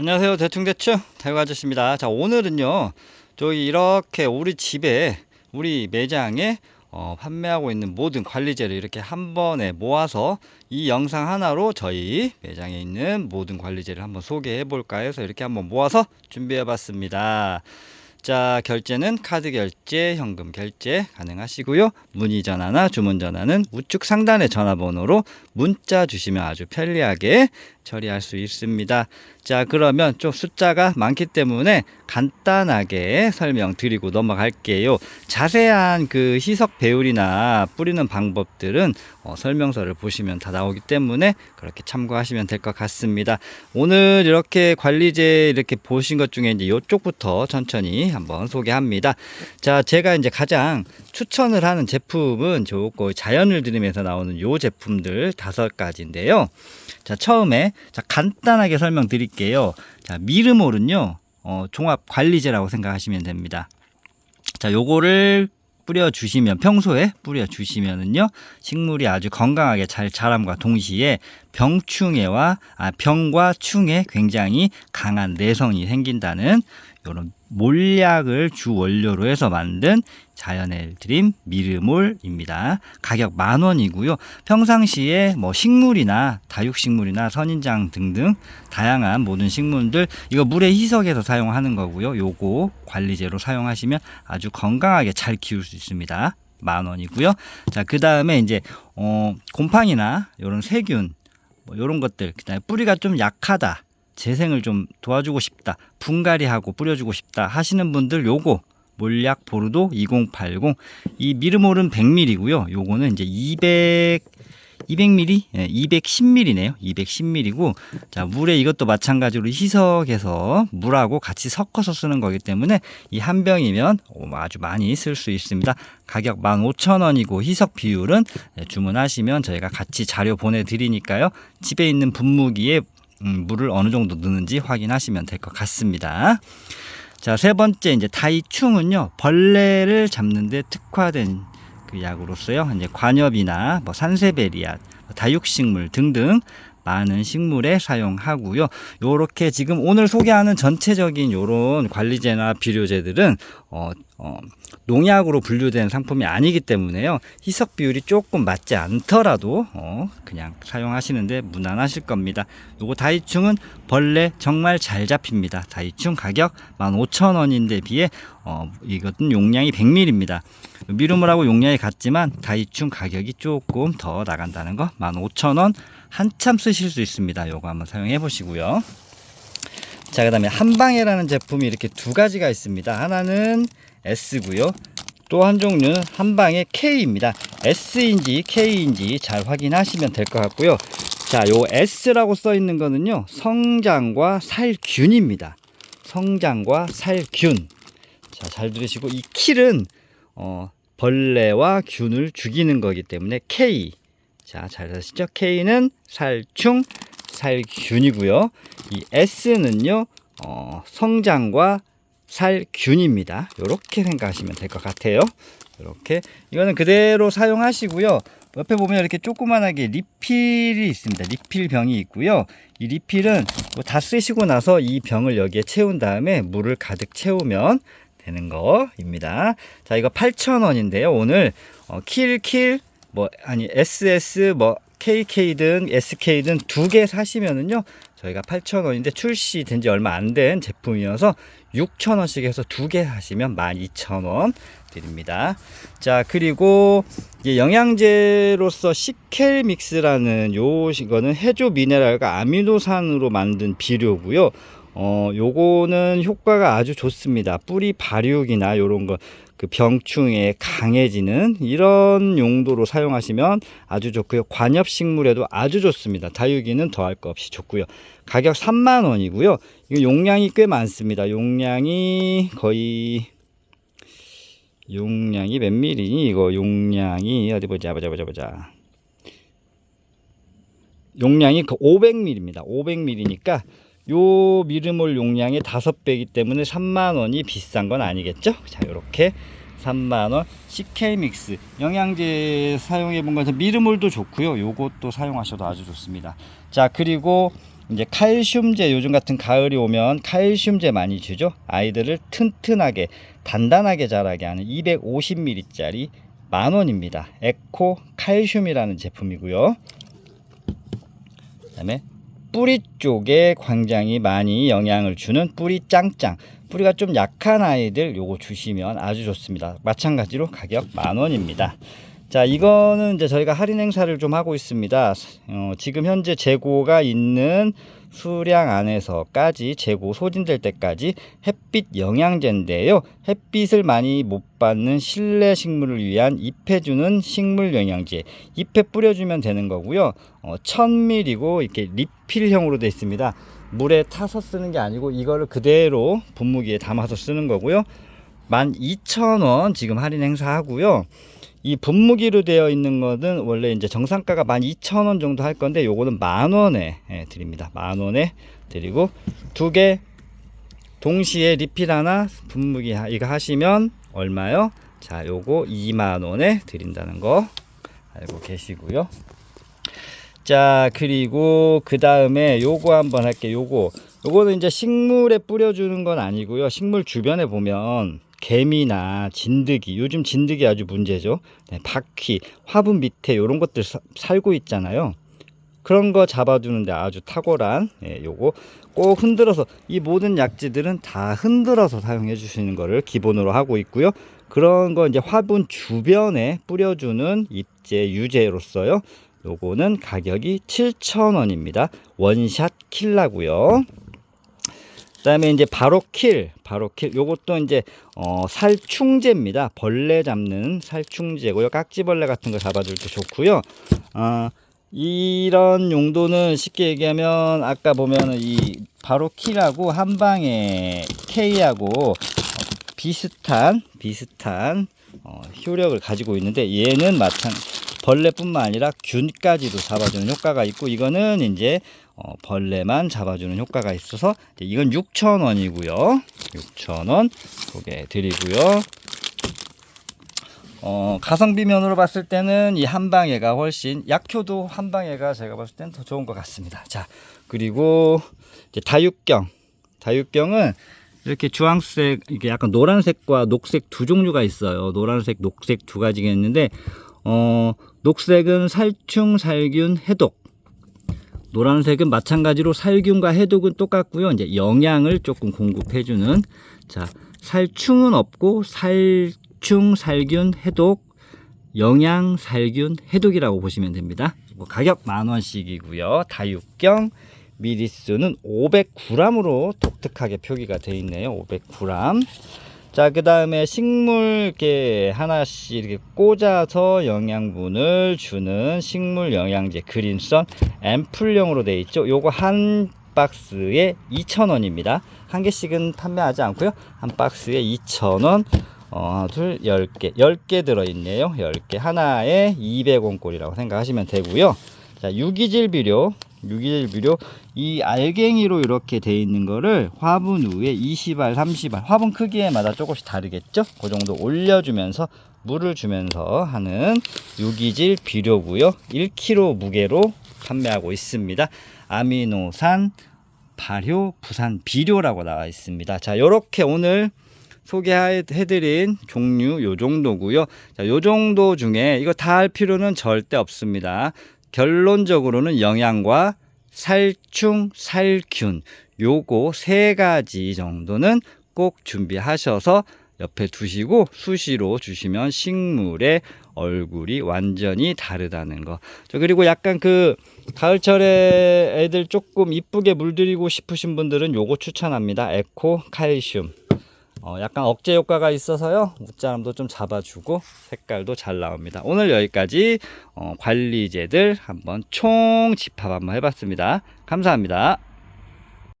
안녕하세요. 대충대충 대구 아저씨입니다. 자, 오늘은요. 저기 이렇게 우리 집에 우리 매장에 어, 판매하고 있는 모든 관리제를 이렇게 한 번에 모아서 이 영상 하나로 저희 매장에 있는 모든 관리제를 한번 소개해 볼까 해서 이렇게 한번 모아서 준비해 봤습니다. 자, 결제는 카드 결제, 현금 결제 가능하시고요. 문의 전화나 주문 전화는 우측 상단의 전화번호로 문자 주시면 아주 편리하게 처리할 수 있습니다. 자, 그러면 좀 숫자가 많기 때문에 간단하게 설명드리고 넘어갈게요. 자세한 그 희석 배율이나 뿌리는 방법들은 어, 설명서를 보시면 다 나오기 때문에 그렇게 참고하시면 될 것 같습니다. 오늘 이렇게 관리제 이렇게 보신 것 중에 이제 이쪽부터 천천히 한번 소개합니다. 자, 제가 이제 가장 추천을 하는 제품은 저거 자연을 들이면서 나오는 요 제품들 다섯 가지인데요. 자, 처음에 자, 간단하게 설명드릴게요. 자, 미르몰은요. 어, 종합 관리제라고 생각하시면 됩니다. 자, 요거를 뿌려 주시면 평소에 뿌려 주시면은요 식물이 아주 건강하게 잘 자람과 동시에 병충해와 아, 병과 충에 굉장히 강한 내성이 생긴다는 이런 몰약을 주 원료로 해서 만든 자연의 드림 미르몰입니다. 가격 만 원이고요. 평상시에 뭐 식물이나 다육식물이나 선인장 등등 다양한 모든 식물들 이거 물에 희석해서 사용하는 거고요. 요거 관리제로 사용하시면 아주 건강하게 잘 키울 수 있습니다. 만 원이고요. 자, 그 다음에 이제 어, 곰팡이나 이런 세균 뭐 이런 것들 그다음에 뿌리가 좀 약하다. 재생을 좀 도와주고 싶다. 분갈이하고 뿌려주고 싶다 하시는 분들 요거 몰약 보르도 2080. 이 미르몰은 100ml고요. 요거는 이제 200 200ml, 예, 210ml네요. 210ml고, 자, 물에 이것도 마찬가지로 희석해서 물하고 같이 섞어서 쓰는 거기 때문에 이 한 병이면 어, 아주 많이 쓸 수 있습니다. 가격 15,000원이고 희석 비율은 예, 주문하시면 저희가 같이 자료 보내 드리니까요. 집에 있는 분무기에 음, 물을 어느 정도 넣는지 확인하시면 될 것 같습니다. 자, 세 번째 이제 다이충은요. 벌레를 잡는 데 특화된 그 약으로서요. 이제 관엽이나 뭐 산세베리아, 뭐 다육식물 등등 많은 식물에 사용하고요. 요렇게 지금 오늘 소개하는 전체적인 요런 관리제나 비료제들은 어, 어, 농약으로 분류된 상품이 아니기 때문에요. 희석 비율이 조금 맞지 않더라도 어, 그냥 사용하시는데 무난하실 겁니다. 요거 다이충은 벌레 정말 잘 잡힙니다. 다이충 가격 15,000원인데 비해 어, 이것은 용량이 100ml입니다. 미루물하고 용량이 같지만 다이충 가격이 조금 더 나간다는 거 15,000원 한참 쓰실 수 있습니다. 요거 한번 사용해 보시고요. 자, 그 다음에 한방에라는 제품이 이렇게 두 가지가 있습니다. 하나는 S고요. 또 한 종류는 한방의 K입니다. S인지 K인지 잘 확인하시면 될 것 같고요. 자, 요 S라고 써 있는 거는요. 성장과 살균입니다. 성장과 살균. 자, 잘 들으시고 이 킬은 어, 벌레와 균을 죽이는 거기 때문에 K. 자, 잘 아시죠? K는 살충, 살균이고요. 이 S는요, 어, 성장과 살균입니다. 이렇게 생각하시면 될 것 같아요. 이렇게 이거는 그대로 사용하시고요. 옆에 보면 이렇게 조그만하게 리필이 있습니다. 리필 병이 있고요. 이 리필은 뭐 다 쓰시고 나서 이 병을 여기에 채운 다음에 물을 가득 채우면 되는 거입니다. 자, 이거 8,000원인데요. 오늘 어, 킬킬 뭐 아니 SS 뭐 KK든 SK든 두 개 사시면은요. 저희가 8,000원인데 출시된 지 얼마 안 된 제품이어서 6,000원씩 해서 두개 하시면 12,000원 드립니다. 자, 그리고 이제 영양제로서 시켈 믹스라는 요 이거는 해조 미네랄과 아미노산으로 만든 비료고요. 어, 요거는 효과가 아주 좋습니다. 뿌리 발육이나 요런 거, 그 병충해 강해지는 이런 용도로 사용하시면 아주 좋고요. 관엽식물에도 아주 좋습니다. 다육이는 더할 거 없이 좋고요. 가격 3만 원이고요. 이거 용량이 꽤 많습니다. 용량이 거의 용량이 몇 밀리니 이거 용량이 어디 보자 보자 보자 보자. 용량이 500ml입니다. 500ml니까 요 미르몰 용량의 5배이기 때문에 3만원이 비싼 건 아니겠죠? 자, 요렇게 3만원 CK 믹스 영양제 사용해 본 것은 미르몰도 좋고요. 요것도 사용하셔도 아주 좋습니다. 자, 그리고 이제 칼슘제 요즘 같은 가을이 오면 칼슘제 많이 주죠. 아이들을 튼튼하게 단단하게 자라게 하는 250ml짜리 만 원입니다. 에코 칼슘이라는 제품이고요. 그다음에 뿌리 쪽에 굉장히 많이 영향을 주는 뿌리 짱짱. 뿌리가 좀 약한 아이들 요거 주시면 아주 좋습니다. 마찬가지로 가격 만 원입니다. 자, 이거는 이제 저희가 할인 행사를 좀 하고 있습니다. 어, 지금 현재 재고가 있는 수량 안에서까지 재고 소진될 때까지 햇빛 영양제인데요. 햇빛을 많이 못 받는 실내 식물을 위한 잎해주는 식물 영양제. 잎에 뿌려주면 되는 거고요. 어, 1000ml고 이렇게 리필형으로 되어 있습니다. 물에 타서 쓰는 게 아니고 이거를 그대로 분무기에 담아서 쓰는 거고요. 12,000원 지금 할인 행사하고요. 이 분무기로 되어 있는 것은 원래 이제 정상가가 12,000원 정도 할 건데 요거는 만 원에 예, 드립니다. 만 원에 드리고 두 개 동시에 리필 하나 분무기 하- 이거 하시면 얼마요? 자, 요거 2만 원에 드린다는 거 알고 계시고요. 자, 그리고 그 다음에 요거 한번 할게요. 요거. 요거는 이제 식물에 뿌려주는 건 아니고요. 식물 주변에 보면 개미나 진드기, 요즘 진드기 아주 문제죠. 네, 바퀴, 화분 밑에 요런 것들 사- 살고 있잖아요. 그런 거 잡아주는데 아주 탁월한 예, 요거 꼭 흔들어서 이 모든 약재들은 다 흔들어서 사용해 주시는 거를 기본으로 하고 있고요. 그런 거 이제 화분 주변에 뿌려주는 잎제 유제로서요. 요거는 가격이 7,000원입니다. 원샷 킬라고요. 그다음에 이제 바로 킬, 바로 킬. 요것도 이제 어, 살충제입니다. 벌레 잡는 살충제고요. 깍지벌레 같은 거 잡아줄 때 좋고요. 어, 이런 용도는 쉽게 얘기하면 아까 보면은 이 바로 킬하고 한방에 K하고 어, 비슷한 비슷한 어, 효력을 가지고 있는데 얘는 마찬 벌레뿐만 아니라 균까지도 잡아주는 효과가 있고 이거는 이제 어, 벌레만 잡아주는 효과가 있어서 이건 6,000원이고요. 6,000원 소개 드리고요. 어, 가성비 면으로 봤을 때는 이 한방에가 훨씬 약효도 한방에가 제가 봤을 땐더 좋은 것 같습니다. 자, 그리고 이제 다육경. 다육경은 이렇게 주황색, 이게 약간 노란색과 녹색 두 종류가 있어요. 노란색, 녹색 두 가지가 있는데, 어, 녹색은 살충, 살균, 해독. 노란색은 마찬가지로 살균과 해독은 똑같고요. 이제 영양을 조금 공급해주는 자 살충은 없고 살충, 살균, 해독, 영양, 살균, 해독이라고 보시면 됩니다. 뭐 가격 만 원씩이고요. 다육경 미리수는 500g으로 독특하게 표기가 되어 있네요. 500g. 자, 그 다음에 식물 이렇게 하나씩 이렇게 꽂아서 영양분을 주는 식물 영양제 그린선 앰플용으로 되어 있죠. 요거 한 박스에 2,000원입니다. 한 개씩은 판매하지 않고요. 한 박스에 2,000원. 어, 둘, 10개. 10개 들어있네요. 10개. 하나에 200원꼴이라고 생각하시면 되고요. 자, 유기질 비료. 유기질 비료. 이 알갱이로 이렇게 돼 있는 거를 화분 위에 20알, 30알. 화분 크기에마다 조금씩 다르겠죠? 그 정도 올려주면서 물을 주면서 하는 유기질 비료고요. 1kg 무게로 판매하고 있습니다. 아미노산 발효 부산 비료라고 나와 있습니다. 자, 요렇게 오늘 소개해드린 종류 요 정도고요. 자, 요 정도 중에 이거 다 할 필요는 절대 없습니다. 결론적으로는 영양과 살충, 살균 요거 세 가지 정도는 꼭 준비하셔서 옆에 두시고 수시로 주시면 식물의 얼굴이 완전히 다르다는 거. 저 그리고 약간 그 가을철에 애들 조금 이쁘게 물들이고 싶으신 분들은 요거 추천합니다. 에코 칼슘. 어, 약간 억제 효과가 있어서요. 웃자람도 좀 잡아주고 색깔도 잘 나옵니다. 오늘 여기까지 어, 관리제들 한번 총 집합 한번 해봤습니다. 감사합니다.